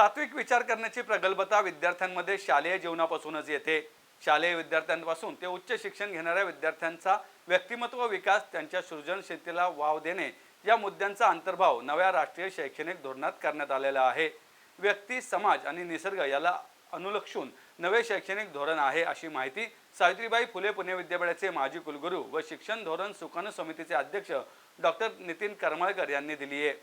तात्विक विचार करण्याची प्रगल्भता विद्यार्थ्यांमध्ये शालेय जीवनापासूनच येते. शालेय विद्यार्थ्यांपासून ते उच्च शिक्षण घेणाऱ्या विद्यार्थ्यांचा व्यक्तिमत्व विकास त्यांच्या सृजनशीलतेला वाव देणे या मुद्द्यांचा अंतर्भाव नव्या राष्ट्रीय शैक्षणिक धोरणात करण्यात आलेला आहे. व्यक्ती समाज आणि निसर्ग याला अनुलक्षून नवे शैक्षणिक धोरण आहे अशी माहिती सावित्रीबाई फुले पुणे विद्यापीठाचे माजी कुलगुरू व शिक्षण धोरण सुकाणू समितीचे अध्यक्ष डॉक्टर नितीन करमळकर यांनी दिली आहे.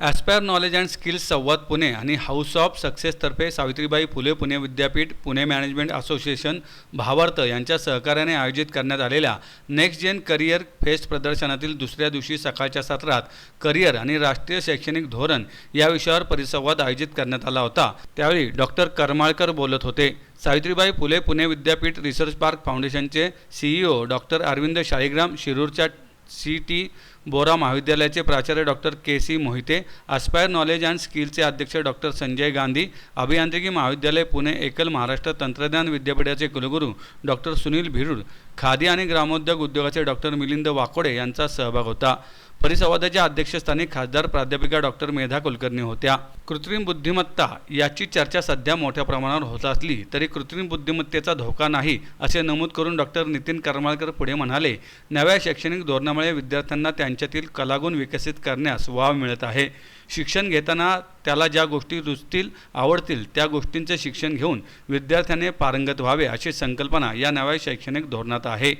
ॲस्पायर नॉलेज अँड स्किल्स संवाद पुणे आणि हाऊस ऑफ सक्सेसतर्फे सावित्रीबाई फुले पुणे विद्यापीठ पुणे मॅनेजमेंट असोसिएशन भावार्थ यांच्या सहकार्याने आयोजित करण्यात आलेल्या नेक्स्ट जेन करिअर फेस्ट प्रदर्शनातील दुसऱ्या दिवशी सकाळच्या सत्रात करिअर आणि राष्ट्रीय शैक्षणिक धोरण या विषयावर परिसंवाद आयोजित करण्यात आला होता. त्यावेळी डॉक्टर करमाळकर बोलत होते. सावित्रीबाई फुले पुणे विद्यापीठ रिसर्च पार्क फाउंडेशनचे सीईओ डॉक्टर अरविंद शाळीग्राम शिरूरच्या सी टी बोरा महाविद्यालयाचे प्राचार्य doctor K C Mohite aspire knowledge and स्किलचे अध्यक्ष डॉक्टर संजय गांधी अभियांत्रिकी महाविद्यालय पुणे एकल महाराष्ट्र तंत्रज्ञान विद्यापीठाचे कुलगुरू डॉक्टर सुनील भिरूड खादी आणि ग्रामोद्योग उद्योगाचे डॉक्टर मिलिंद वाकोडे यांचा सहभाग होता. परिसंवादाच्या अध्यक्षस्थानी खासदार प्राध्यापिका डॉक्टर मेधा कुलकर्णी होत्या. कृत्रिम बुद्धिमत्ता याची चर्चा सध्या मोठ्या प्रमाणावर होत असली तरी कृत्रिम बुद्धिमत्तेचा धोका नाही असे नमूद करून डॉक्टर नितीन करमाळकर पुढे म्हणाले नव्या शैक्षणिक धोरणामुळे विद्यार्थ्यांना त्यांच्यातील कलागुण विकसित करण्यास वाव मिळत आहे. शिक्षण घेताना त्याला ज्या गोष्टी रुचतील आवडतील त्या गोष्टींचे शिक्षण घेऊन विद्यार्थ्याने पारंगत व्हावे अशी संकल्पना या नव्या शैक्षणिक धोरणात आहे.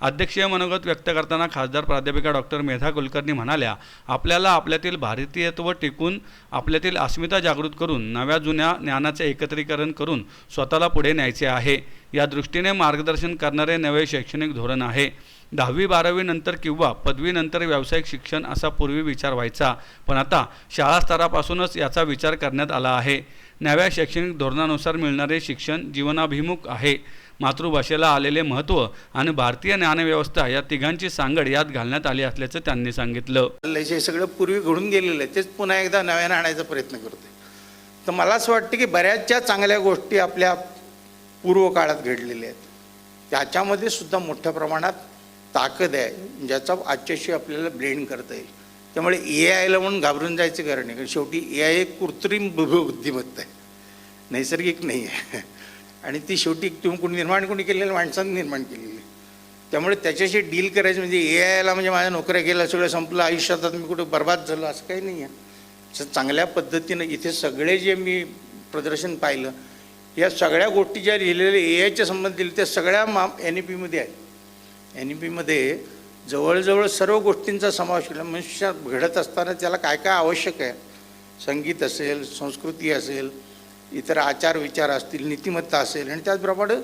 अध्यक्षीय मनोगत व्यक्त करताना खासदार प्राध्यापिका डॉक्टर मेधा कुलकर्णी म्हणाल्या आपल्याला आपल्यातील भारतीयत्व टिकून आपल्यातील अस्मिता जागृत करून नव्या जुन्या ज्ञानाचे एकत्रीकरण करून स्वतःला पुढे न्यायचे आहे. या दृष्टीने मार्गदर्शन करणारे नवे शैक्षणिक धोरण आहे. दहावी बारावीनंतर किंवा पदवीनंतर व्यावसायिक शिक्षण असा पूर्वी विचार व्हायचा. पण आता शाळा स्तरापासूनच याचा विचार करण्यात आला आहे. नव्या शैक्षणिक धोरणानुसार मिळणारे शिक्षण जीवनाभिमुख आहे. मातृभाषेला आलेले महत्त्व आणि भारतीय ज्ञानव्यवस्था या तिघांची सांगड यात घालण्यात आली असल्याचं त्यांनी सांगितलं. हे जे सगळं पूर्वी घडून गेलेलं आहे तेच पुन्हा एकदा नव्यानं आणायचा प्रयत्न करते तर मला असं वाटतं की बऱ्याचशा चांगल्या गोष्टी आपल्या पूर्व काळात घडलेले आहेत. त्याच्यामध्ये सुद्धा मोठ्या प्रमाणात ताकद आहे ज्याचा आजच्याशी आपल्याला ब्लेंड करता येईल. त्यामुळे ए आयला म्हणून घाबरून जायचं कारण नाही कारण शेवटी ए आय एक कृत्रिम बुद्धिमत्ता आहे. नैसर्गिक नाही आहे. आणि ती शेवटी तुम्ही कोणी निर्माण कोणी केलेलं माणसानं निर्माण केलेली आहे. त्यामुळे त्याच्याशी डील करायचं म्हणजे ए आयला म्हणजे माझ्या नोकऱ्या गेल्या सगळं संपलं आयुष्यात आता मी कुठे बर्बाद झालो असं काही नाही आहे. असं चांगल्या पद्धतीनं इथे सगळे जे मी प्रदर्शन पाहिलं या सगळ्या गोष्टी ज्या लिहिलेल्या ए आयच्या संबंधित त्या सगळ्या मा एन ई पीमध्ये आहेत. एन ई पीमध्ये जवळजवळ सर्व गोष्टींचा समावेश केला. मनुष्य घडत असताना त्याला काय काय आवश्यक आहे? संगीत असेल संस्कृती असेल इतर आचार विचार असतील नीतिमत्ता असेल आणि त्याचप्रमाणे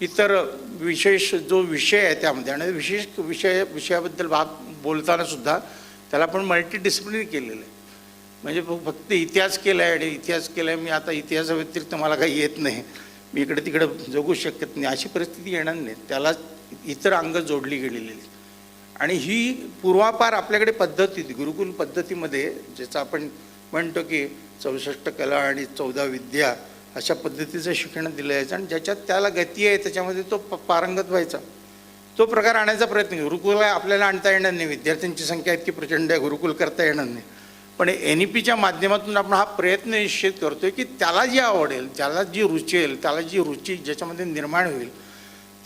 इतर विशेष जो विषय आहे त्यामध्ये. आणि विशेष विषय विषयाबद्दल बाब बोलताना सुद्धा त्याला आपण मल्टीडिसिप्लिनरी केलेलं आहे. म्हणजे फक्त इतिहास केला आहे आणि इतिहास केला आहे मी आता इतिहासाव्यतिरिक्त मला काही येत नाही. मी इकडे तिकडे जगू शकत नाही. अशी परिस्थिती येणार नाही. त्याला इतर अंग जोडली गेलेली आणि ही पूर्वापार आपल्याकडे पद्धती गुरुकुल पद्धतीमध्ये ज्याचं आपण म्हणतो की चौसष्ट कला आणि चौदा विद्या अशा पद्धतीचं शिक्षण दिलं जायचं आणि ज्याच्यात त्याला गती आहे त्याच्यामध्ये तो प- पारंगत व्हायचा. तो प्रकार आणायचा प्रयत्न गुरुकुल आपल्याला आणता येणार नाही. विद्यार्थ्यांची संख्या इतकी प्रचंड आहे. गुरुकुल करता येणार नाही. पण एन ई पीच्या माध्यमातून आपण हा प्रयत्न निश्चित करतोय की त्याला जी आवडेल त्याला जी रुचेल त्याला जी रुची ज्याच्यामध्ये निर्माण होईल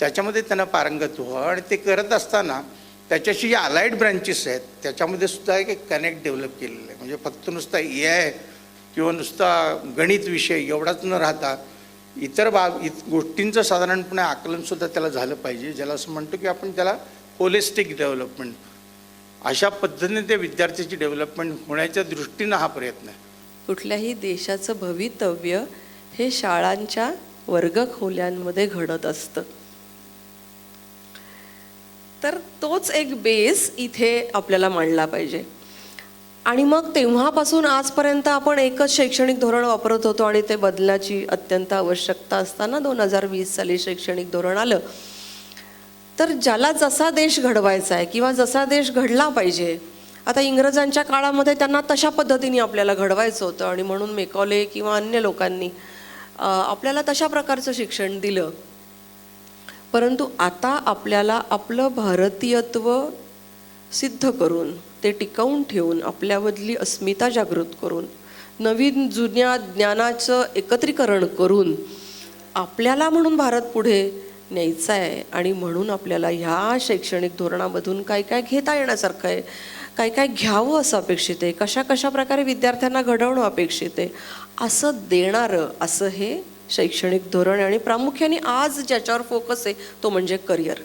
त्याच्यामध्ये त्यांना पारंगत व्हावं. आणि ते करत असताना त्याच्याशी जे अलाइड ब्रँचेस आहेत त्याच्यामध्ये सुद्धा एक कनेक्ट डेव्हलप केलेलं आहे. म्हणजे फक्त नुसता ए आय किंवा नुसता गणित विषय एवढाच न राहता इतर बाब इत गोष्टींचं साधारणपणे आकलनसुद्धा त्याला झालं पाहिजे. ज्याला असं म्हणतो की आपण त्याला होलिस्टिक डेव्हलपमेंट अशा पद्धतीने त्या विद्यार्थ्याची डेव्हलपमेंट होण्याच्या दृष्टीनं हा प्रयत्न आहे. कुठल्याही देशाचं भवितव्य हे शाळांच्या वर्गखोल्यांमध्ये घडत असतं. तर तोच एक बेस इथे आपल्याला मांडला पाहिजे. आणि मग तेव्हापासून आजपर्यंत आपण एकच शैक्षणिक धोरण वापरत होतो आणि ते बदलाची अत्यंत आवश्यकता असताना दोन हजार वीस साली शैक्षणिक धोरण आलं. तर ज्याला जसा देश घडवायचा आहे किंवा जसा देश घडला पाहिजे आता इंग्रजांच्या काळामध्ये त्यांना तशा पद्धतीने आपल्याला घडवायचं होतं आणि म्हणून मेकॉले किंवा अन्य लोकांनी आपल्याला तशा प्रकारचं शिक्षण दिलं. परंतु आता आपल्याला आपलं भारतीयत्व सिद्ध करून ते टिकवून ठेवून आपल्यामधली अस्मिता जागृत करून नवीन जुन्या ज्ञानाचं एकत्रीकरण करून आपल्याला म्हणून भारत पुढे न्यायचा आहे आणि म्हणून आपल्याला ह्या शैक्षणिक धोरणामधून काय काय घेता येण्यासारखं आहे काय काय घ्यावं असं अपेक्षित आहे कशा कशा प्रकारे विद्यार्थ्यांना घडवणं अपेक्षित आहे असं देणारं असं हे शैक्षणिक धोरण आहे. आणि प्रामुख्याने आज ज्याच्यावर फोकस आहे तो म्हणजे करिअर